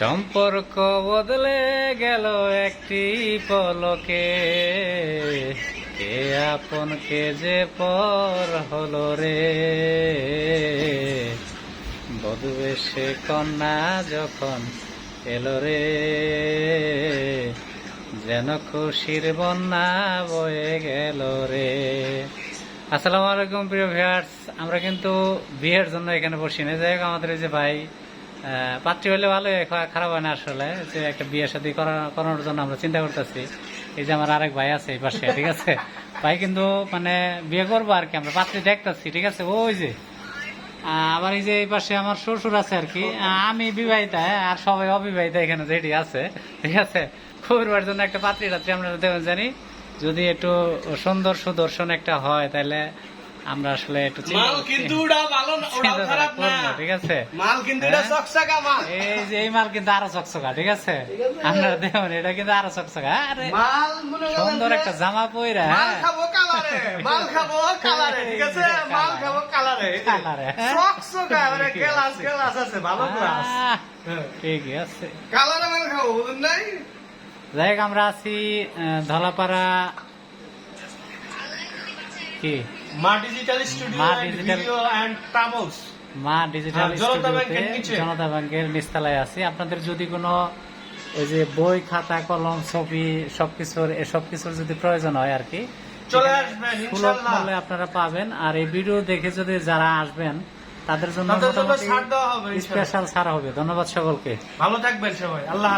সম্পর্ক বদলে গেল একটি পলকে। কে আপন, কে যে পর হলো রে। বধুবেশে কন্যা যখন এলো রে, যেন খুশির বন্যা বয়ে গেল রে। আসসালামু আলাইকুম প্রিয় ভিউয়ার্স, আমরা কিন্তু বিয়ের জন্য এখানে বসি না। যাই হোক, আমাদের এই যে ভাই পাত্রী হলে ভালো খারাপ হয় না আসলে। যে একটা বিয়ে শাদী করানোর জন্য আমরা চিন্তা করতেছি। এই যে আমার আরেক ভাই আছে এই পাশে ঠিক আছে? ভাই কিন্তু মানে বিয়ে করব আর কি আমরা পাত্রী দেখতেছি ঠিক আছে? ওই যে আবার এই যে এই পাশে আমার শ্বশুর আছে আর কি আমি বিবাহিতা হ্যাঁ, আর সবাই অবিবাহিতা এখানে যেটি আছে ঠিক আছে? করবার জন্য একটা পাত্রী টাত্রী আমরা দেবেন জানি। যদি একটু সুন্দর সুদর্শন একটা হয় তাহলে আমরা আসলে একটু মাল কিন্তু ওটা ভালো না ওটাও খারাপ না। ঠিক আছে? মাল কিন্তু এটা হ্যাঁ? চকচকা মাল। এই যে এই মাল কিন্তু আরও চকচকা ঠিক আছে? আমরা দেখুন এটা কিন্তু আরও চকচকা। আরে মাল সুন্দর একটা জামা পইরা মাল হ্যাঁ? খাব কালারে মাল খাব কালারে ঠিক আছে? মাল খাব কালারে। কালারে, হ্যাঁ? চকচকা গ্লাস গ্লাস আছে। ভালো গ্লাস ঠিকই আছে। কালারে মাল খাব বুঝুন নাই? যাই হোক আমরা আছি ধলাপাড়া কি? Maa digital studio and video and travels Maa digital হ্যাঁ, স্টুডিওতে জনতা ব্যাংকের নিচতলায় আছি। আপনাদের যদি কোনো ওই যে বই খাতা কলম ছবি সবকিছুর এসব কিছুর যদি প্রয়োজন হয় আর কি চলে আসবেন ইনশাআল্লাহ আপনারা পাবেন। আর এই ভিডিও দেখে যদি যারা আসবেন তাদের জন্য। স্পেশাল ছাড় হবে ধন্যবাদ সকলকে। ভালো থাকবেন সবাই। আল্লাহ